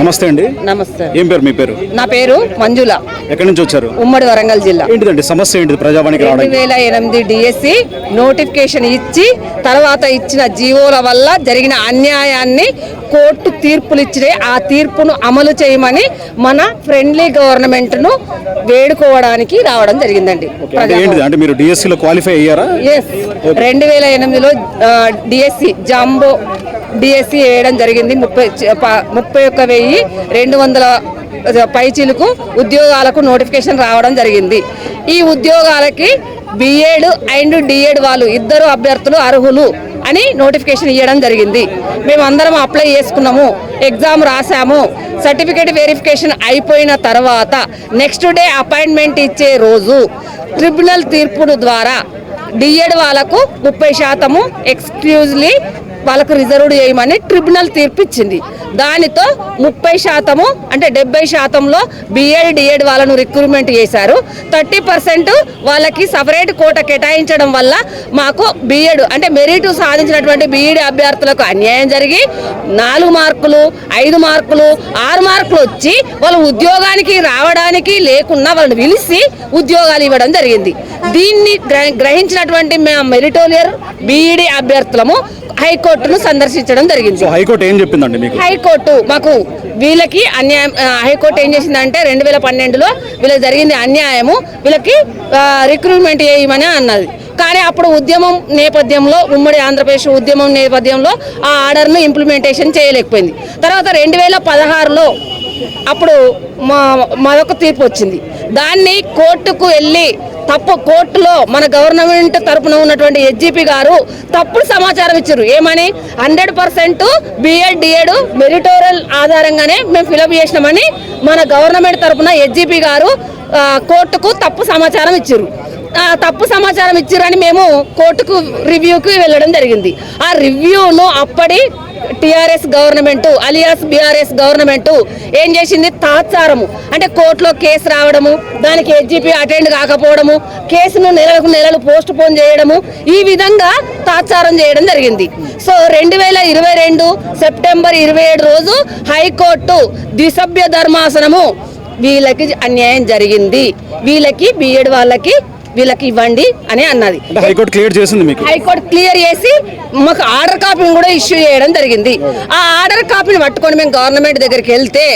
నమస్తే అండి. నమస్తే. ఏం పేరు మీ పేరు? నా పేరు మంజుల. ఎక్కడి నుంచి వచ్చారు? ఉమ్మడి వరంగల్ జిల్లా. ఏంటిదండి సమస్య ఏంటిది ప్రజావానికి రెండు వేల ఎనిమిది డిఎస్సి నోటిఫికేషన్ ఇచ్చి తర్వాత ఇచ్చిన జీవోల వల్ల జరిగిన అన్యాయాన్ని కోర్టు తీర్పులు ఇచ్చినాయి ఆ తీర్పును అమలు చేయమని మన ఫ్రెండ్లీ గవర్నమెంట్ను వేడుకోవడానికి రావడం జరిగిందండి. అంటే ఏంటిది? అంటే మీరు DSC లో క్వాలిఫై అయ్యారా? ఎస్ రెండు వేల ఎనిమిదిలో డిఎస్సి జాంబో డిఎస్సి వేయడం జరిగింది. ముప్పై చ- ప- ముప్పై ఒక్క వెయ్యి రెండు వందల పైచీలకు ఉద్యోగాలకు నోటిఫికేషన్ రావడం జరిగింది. ఈ ఉద్యోగాలకి బిఏడ్ అండ్ డిఏడ్ వాళ్ళు ఇద్దరు అభ్యర్థులు అర్హులు అని నోటిఫికేషన్ ఇవ్వడం జరిగింది. మేమందరం అప్లై చేసుకున్నాము ఎగ్జామ్ రాసాము సర్టిఫికేట్ వెరిఫికేషన్ అయిపోయిన తర్వాత నెక్స్ట్ డే అపాయింట్మెంట్ ఇచ్చే రోజు ట్రిబ్యునల్ తీర్పును ద్వారా డిఎడ్ వాళ్ళకు ముప్పై శాతము ఎక్స్క్లూజ్లీ వాళ్ళకు రిజర్వ్డ్ చేయమని ట్రిబ్యునల్ తీర్పిచ్చింది. దానితో ముప్పై శాతము అంటే డెబ్బై శాతంలో బిఎడ్ డిఎడ్ వాళ్ళను రిక్రూట్మెంట్ చేశారు. థర్టీ పర్సెంట్ వాళ్ళకి సపరేట్ కోట కేటాయించడం వల్ల మాకు బిఎడ్ అంటే మెరిట్ సాధించినటువంటి బిఈడి అభ్యర్థులకు అన్యాయం జరిగి నాలుగు మార్కులు ఐదు మార్కులు ఆరు మార్కులు వచ్చి వాళ్ళు ఉద్యోగానికి రావడానికి లేకున్నా వాళ్ళని పిలిచి ఉద్యోగాలు ఇవ్వడం జరిగింది. దీన్ని గ్రహించినటువంటి మేము మెరిటోరియర్ బీఈడి అభ్యర్థులము హైకోర్టును సందర్శించడం జరిగింది. హైకోర్టు ఏం చెప్పిందండి మీకు? హైకోర్టు మాకు వీళ్ళకి అన్యాయం హైకోర్టు ఏం చేసిందంటే రెండు వేల పన్నెండులో వీళ్ళకి జరిగింది అన్యాయము వీళ్ళకి రిక్రూట్మెంట్ చేయమని అన్నది. కానీ అప్పుడు ఉద్యమం నేపథ్యంలో ఉమ్మడి ఆంధ్రప్రదేశ్ ఉద్యమం నేపథ్యంలో ఆ ఆర్డర్ను ఇంప్లిమెంటేషన్ చేయలేకపోయింది. తర్వాత రెండు వేల పదహారులో అప్పుడు మా మరొక తీర్పు వచ్చింది. దాన్ని కోర్టుకు వెళ్ళి తప్పు కోర్టులో మన గవర్నమెంట్ తరపున ఉన్నటువంటి ఎస్జీపీ గారు తప్పుడు సమాచారం ఇచ్చారు. ఏమని? Hundred percent B Ed D Ed meritorial ఆధారంగానే మేము ఫిలప్ చేసినామని మన గవర్నమెంట్ తరపున ఎస్జీపీ గారు కోర్టుకు తప్పు సమాచారం ఇచ్చారు. ఆ, తప్పు సమాచారం ఇచ్చారని మేము కోర్టుకు రివ్యూకి వెళ్ళడం జరిగింది. ఆ రివ్యూను అప్పటి TRS government alias BRS government ఏం చేసింది? తాత్సారము. అంటే కోర్టులో కేసు రావడము దానికి హెచ్జిపి అటెండ్ కాకపోవడము కేసును నెలలకు నెలలు పోస్ట్ పోన్ చేయడము ఈ విధంగా తాత్సారం చేయడం జరిగింది. సో రెండు వేల ఇరవై రెండు సెప్టెంబర్ ఇరవై ఏడు రోజు హైకోర్టు ద్విసభ్య ధర్మాసనము వీళ్ళకి అన్యాయం జరిగింది. వీళ్ళకి బీఎడ్ వాళ్ళకి వీళ్ళకి ఇవ్వండి అని అన్నది. హైకోర్టు క్లియర్ చేసింది మీకు? హైకోర్టు క్లియర్ చేసి మాకు ఆర్డర్ కాపీని కూడా ఇష్యూ చేయడం జరిగింది. ఆ ఆర్డర్ కాపీని పట్టుకొని మేము గవర్నమెంట్ దగ్గరికి వెళ్తే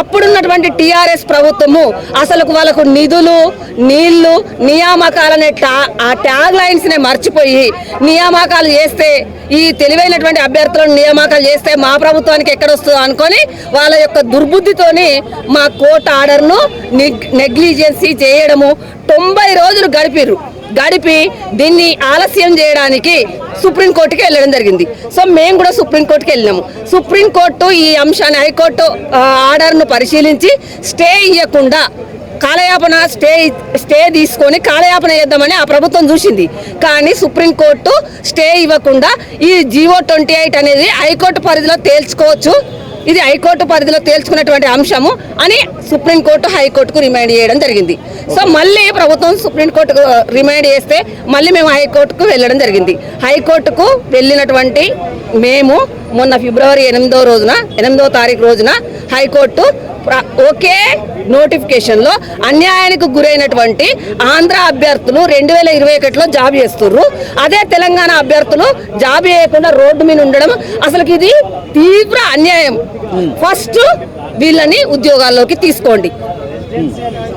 అప్పుడున్నటువంటి టిఆర్ఎస్ ప్రభుత్వము అసలు వాళ్ళకు నిధులు నీళ్ళు నియామకాలనే టా ఆ ట్యాగ్ లైన్స్ నే మర్చిపోయి నియామకాలు చేస్తే ఈ తెలివైనటువంటి అభ్యర్థులను నియామకాలు చేస్తే మా ప్రభుత్వానికి ఎక్కడొస్తుందో అనుకొని వాళ్ళ యొక్క దుర్బుద్ధితోని మా కోర్టు ఆర్డర్ను నెగ్లిజెన్సీ చేయడము తొంభై రోజులు గడిపారు గడిపి దీన్ని ఆలస్యం చేయడానికి సుప్రీంకోర్టుకి వెళ్ళడం జరిగింది. సో మేము కూడా సుప్రీంకోర్టుకి వెళ్ళినాము. సుప్రీంకోర్టు ఈ అంశాన్ని హైకోర్టు ఆర్డర్ను పరిశీలించి స్టే ఇవ్వకుండా కాలయాపన స్టే స్టే తీసుకొని కాలయాపన చేద్దామని ఆ ప్రభుత్వం చూసింది. కానీ సుప్రీంకోర్టు స్టే ఇవ్వకుండా ఈ జీవో ట్వంటీ ఎయిట్ అనేది హైకోర్టు పరిధిలో తేల్చుకోవచ్చు. ఇది హైకోర్టు పరిధిలో తేల్చుకున్నటువంటి అంశము అని సుప్రీంకోర్టు హైకోర్టుకు రిమైండ్ చేయడం జరిగింది. సో మళ్ళీ ప్రభుత్వం సుప్రీంకోర్టుకు రిమైండ్ చేస్తే మళ్ళీ మేము హైకోర్టుకు వెళ్ళడం జరిగింది. హైకోర్టుకు వెళ్ళినటువంటి మేము మొన్న ఫిబ్రవరి ఎనిమిదో రోజున ఎనిమిదో తారీఖు రోజున హైకోర్టు ఒకే నోటిఫికేషన్లో అన్యాయానికి గురైనటువంటి ఆంధ్ర అభ్యర్థులు రెండు వేల ఇరవై ఒకటిలో జాబ్ చేస్తుర్రు. అదే తెలంగాణ అభ్యర్థులు జాబ్ చేయకుండా రోడ్డు మీద ఉండడం అసలు ఇది తీవ్ర అన్యాయం. ఫస్ట్ వీళ్ళని ఉద్యోగాల్లోకి తీసుకోండి.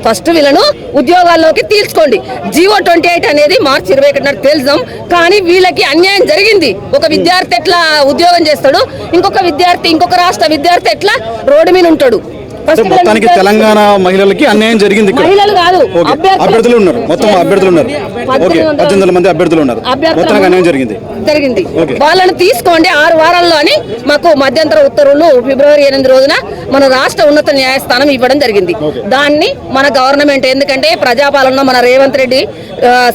ఫస్ట్ వీళ్ళను ఉద్యోగాల్లోకి తీర్చుకోండి. జియో ట్వంటీ ఎయిట్ అనేది మార్చి ఇరవై ఒకటి నాడు తెలుసాం. కానీ వీళ్ళకి అన్యాయం జరిగింది. ఒక విద్యార్థి ఎట్లా ఉద్యోగం చేస్తాడు? ఇంకొక విద్యార్థి ఇంకొక రాష్ట్ర విద్యార్థి ఎట్లా రోడ్డు మీద ఉంటాడు? మొత్తానికి తెలంగాణ మహిళలకి అన్యాయం జరిగింది అభ్యర్థులు ఉన్నారు. మొత్తం అభ్యర్థులు ఉన్నారు. ఓకే. పద్దెనిమిది మంది అభ్యర్థులు ఉన్నారు. మొత్తానికి అన్యాయం జరిగింది. జరిగింది. వాళ్ళని తీసుకోండి. ఆరు వారాల్లో అని మాకు మధ్యంతర ఉత్తర్వులు ఫిబ్రవరి ఎనిమిది రోజున మన రాష్ట్ర ఉన్నత న్యాయస్థానం ఇవ్వడం జరిగింది. దాన్ని మన గవర్నమెంట్ ఎందుకంటే ప్రజాపాలన మన రేవంత్ రెడ్డి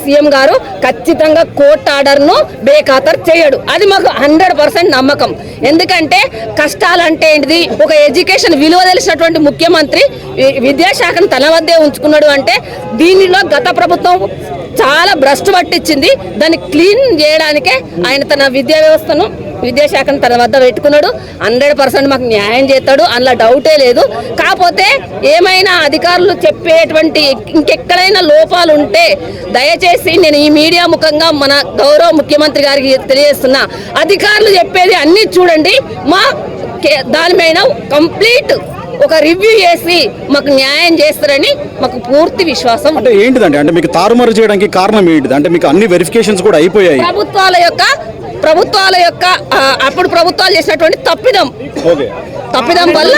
సీఎం గారు ఖచ్చితంగా కోర్ట్ ఆర్డర్ను బేఖాతరు చేయడు. అది మాకు హండ్రెడ్ పర్సెంట్ నమ్మకం. ఎందుకంటే కష్టాలంటే ఏంటిది? ఒక ఎడ్యుకేషన్ విలువ తెలిసినటువంటి ముఖ్యమంత్రి విద్యాశాఖను తన వద్దే ఉంచుకున్నాడు అంటే దీనిలో గత ప్రభుత్వం చాలా భ్రష్టు పట్టించింది. దాన్ని క్లీన్ చేయడానికే ఆయన తన విద్యా వ్యవస్థను విద్యాశాఖను తన వద్ద పెట్టుకున్నాడు. హండ్రెడ్ పర్సెంట్ మాకు న్యాయం చేస్తాడు అందులో డౌటే లేదు. కాకపోతే ఏమైనా అధికారులు చెప్పేటువంటి ఇంకెక్కడైనా లోపాలు ఉంటే దయచేసి నేను ఈ మీడియా ముఖంగా మన గౌరవ ముఖ్యమంత్రి గారికి తెలియజేస్తున్నా. అధికారులు చెప్పేది అన్నీ చూడండి. మా కే- దాని మీద కంప్లీట్ ఒక రివ్యూ చేసి మాకు న్యాయం చేస్తారని మాకు పూర్తి విశ్వాసం. అంటే ఏంటిదండి? అంటే మీకు తారుమారు చేయడానికి కారణం ఏంటిది? అంటే మీకు అన్ని వెరిఫికేషన్స్ కూడా అయిపోయాయి. ప్రభుత్వాల యొక్క ప్రభుత్వాల యొక్క అప్పుడు ప్రభుత్వాలు చేసినటువంటి తప్పిదం. ఓకే. తప్పిదం వల్ల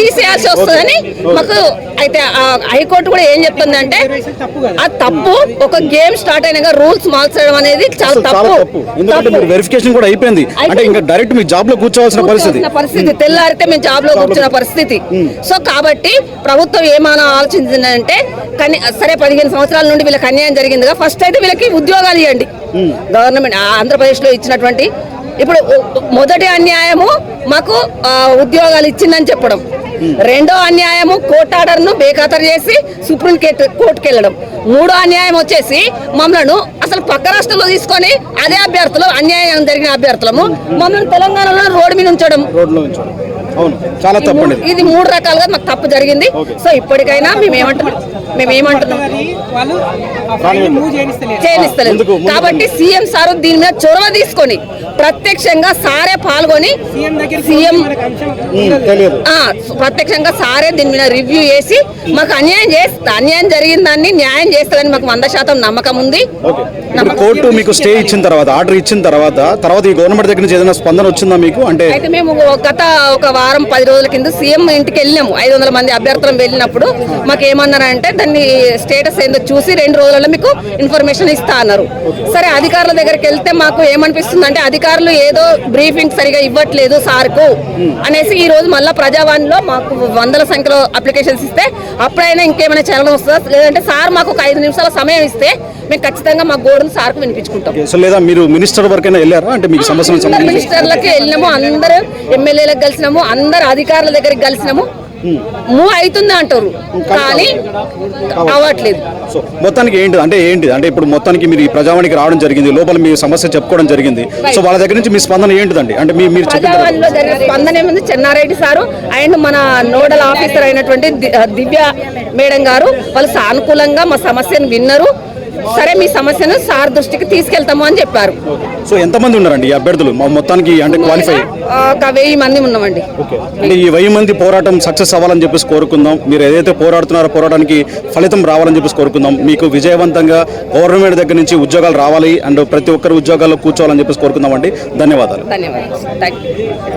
తీసేయాల్సి వస్తుందని మాకు అయితే ఆ హైకోర్టు కూడా ఏం చెప్తుందంటే తప్పు కదా. ఆ తప్పు ఒక గేమ్ స్టార్ట్ అయినాక రూల్స్ మార్చడం అనేది చాలా తప్పు. తప్పు. ఎందుకంటే మీరు వెరిఫికేషన్ కూడా అయిపోయింది. అంటే ఇంకా డైరెక్ట్ మీ జాబ్లో కూర్చోవాల్సిన పరిస్థితి. పరిస్థితి. తెల్లారితే మేము జాబ్లో కూర్చున్న పరిస్థితి. సో కాబట్టి ప్రభుత్వం ఏమైనా ఆలోచించిందంటే కానీ సరే పదిహేను సంవత్సరాల నుండి వీళ్ళకి అన్యాయం జరిగిందిగా. ఫస్ట్ అయితే వీళ్ళకి ఉద్యోగాలు ఇవ్వండి. గవర్నమెంట్ ఆంధ్రప్రదేశ్లో ఇచ్చినటువంటి ఇప్పుడు మొదటి అన్యాయము మాకు ఉద్యోగాలు ఇచ్చిందని చెప్పడం. రెండో అన్యాయము కోర్ట్ ఆర్డర్ను బేఖాతరు చేసి సుప్రీం కోర్టుకి వెళ్ళడం. మూడో అన్యాయం వచ్చేసి మమ్మల్ని అసలు పక్క రాష్ట్రంలో తీసుకొని అదే అభ్యర్థులు అన్యాయం జరిగిన అభ్యర్థులము మమ్మల్ని తెలంగాణలో రోడ్డు మీద ఉంచడం. చాలా. ఇది మూడు రకాలుగా మాకు తప్పు జరిగింది. సో ఇప్పటికైనా మేము ఏమంటున్నాం మేము ఏమంటున్నాం? చేయనిస్తలేదు. కాబట్టి సీఎం సార్ దీని మీద చొరవ తీసుకొని ప్రత్యక్షంగా సారే పాల్గొని సీఎం ప్రత్యక్షంగా సారే దీని మీద రివ్యూ చేసి మాకు అన్యాయం చేస్తా అన్యాయం జరిగిన దాన్ని న్యాయం చేస్తారని మాకు వంద శాతం నమ్మకం ఉంది. కోర్టు మీకు స్టే ఇచ్చిన తర్వాత ఆర్డర్ ఇచ్చిన తర్వాత తర్వాత ఈ గవర్నమెంట్ దగ్గర నుంచి ఏదైనా స్పందన వచ్చిందా మీకు? అంటే అయితే మేము గత ఒక వారం పది రోజుల కింద సీఎం ఇంటికి వెళ్ళినాము. ఐదు వందల మంది అభ్యర్థులం వెళ్ళినప్పుడు మాకు ఏమన్నారంటే దాన్ని స్టేటస్ ఏందో చూసి రెండు రోజులలో మీకు ఇన్ఫర్మేషన్ ఇస్తా అన్నారు. సరే అధికారుల దగ్గరికి వెళ్తే మాకు ఏమనిపిస్తుంది అంటే అధికారులు ఏదో బ్రీఫింగ్ సరిగా ఇవ్వట్లేదు సార్కు అనేసి ఈ రోజు మళ్ళీ ప్రజావాణిలో మాకు వందల సంఖ్యలో అప్లికేషన్స్ ఇస్తే అప్పుడైనా ఇంకేమైనా చలనం వస్తుందా? లేదంటే సార్ మాకు ఒక ఐదు నిమిషాల సమయం ఇస్తే మేము ఖచ్చితంగా మా గోడును సార్కు వినిపించుకుంటాం. సో లేదా మీరు మినిస్టర్ వరకైనా వెళ్ళారా? అంటే మీకు సంబంధించి మినిస్టర్లకి వెళ్ళినాము అందరు ఎమ్మెల్యేలకు కలిసినాము అందరు అధికారుల దగ్గరికి కలిసినాము. మూవ్ అవుతుంది అంటారు. కానీ అవ్వట్లేదు. సో మొత్తానికి ఏంటి అంటే ఏంటి అంటే ఇప్పుడు మొత్తానికి మీరు ఈ ప్రజావాణికి రావడం జరిగింది లోపల మీ సమస్య చెప్పుకోవడం జరిగింది. సో వాళ్ళ దగ్గర నుంచి మీ స్పందన ఏంటిదండి? అంటే మీ మీరు ప్రజావాణిలో జరిగిన స్పందన ఏముంది? చెన్నారెడ్డి సారు అండ్ మన నోడల్ ఆఫీసర్ అయినటువంటి దివ్య మేడం గారు వాళ్ళు సానుకూలంగా మా సమస్యను విన్నారు. సరే మీ సమస్యను సార్ దృష్టికి తీసుకెళ్తాము అని చెప్పారు. సో ఎంతమంది ఉన్నారండి ఈ అభ్యర్థులు? మొ- మొత్తానికి అంటే క్వాలిఫై ఒక వెయ్యి మంది ఉన్నామండి. అంటే ఈ వెయ్యి మంది పోరాటం సక్సెస్ అవ్వాలని చెప్పేసి కోరుకుందాం. మీరు ఏదైతే పోరాడుతున్నారో పోరాటానికి ఫలితం రావాలని చెప్పేసి కోరుకుందాం. మీకు విజయవంతంగా గవర్నమెంట్ దగ్గర నుంచి ఉద్యోగాలు రావాలి. అండ్ ప్రతి ఒక్కరు ఉద్యోగాల్లో కూర్చోవాలని చెప్పేసి కోరుకుందాం అండి ధన్యవాదాలు. ధన్యవాదాలు